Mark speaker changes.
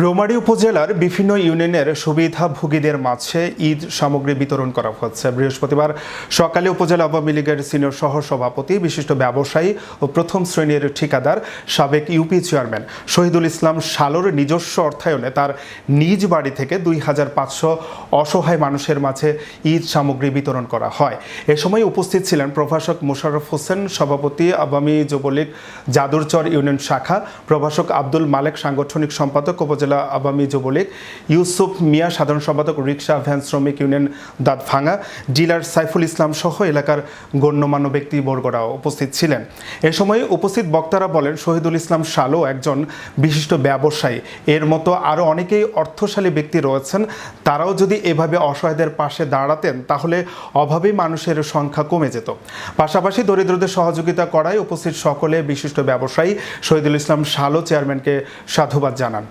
Speaker 1: রৌমারী উপজেলার বিভিন্ন ইউনিয়নের সুবিধাভোগীদের মাঝে ঈদ সামগ্রী বিতরণ করা হচ্ছে। বৃহস্পতিবার সকালে উপজেলা আওয়ামী লীগের সিনিয়র সহ সভাপতি বিশিষ্ট ব্যবসায়ী ও প্রথম শ্রেণির ঠিকাদার সাবেক ইউপি চেয়ারম্যান শহীদুল ইসলাম সালোর নিজস্ব অর্থায়নে তার নিজ বাড়ি থেকে দুই হাজার পাঁচশো অসহায় মানুষের মাঝে ঈদ সামগ্রী বিতরণ করা হয়। এ সময় উপস্থিত ছিলেন প্রভাষক মোশাররফ হোসেন, সভাপতি আওয়ামী যুবলীগ জাদুরচর ইউনিয়ন শাখা, প্রভাষক আব্দুল মালেক, সাংগঠনিক সম্পাদক উপজেলা আওয়ামী যুবলীগ, ইউসুফ মিয়া, সাধারণ সম্পাদক রিক্সা ভ্যান শ্রমিক ইউনিয়ন দাঁতভাঙা, ডিলার সাইফুল ইসলাম সহ এলাকার গণ্যমান্য ব্যক্তিবর্গরাও উপস্থিত ছিলেন। এ সময় উপস্থিত বক্তারা বলেন, শহীদুল ইসলাম শালো একজন বিশিষ্ট ব্যবসায়ী। এর মতো আরও অনেকেই অর্থশালী ব্যক্তি রয়েছেন। তারাও যদি এভাবে অসহায়দের পাশে দাঁড়াতেন, তাহলে অভাবী মানুষের সংখ্যা কমে যেত। পাশাপাশি দরিদ্রদের সহযোগিতা করায় উপস্থিত সকলে বিশিষ্ট ব্যবসায়ী শহীদুল ইসলাম শালো চেয়ারম্যানকে সাধুবাদ জানান।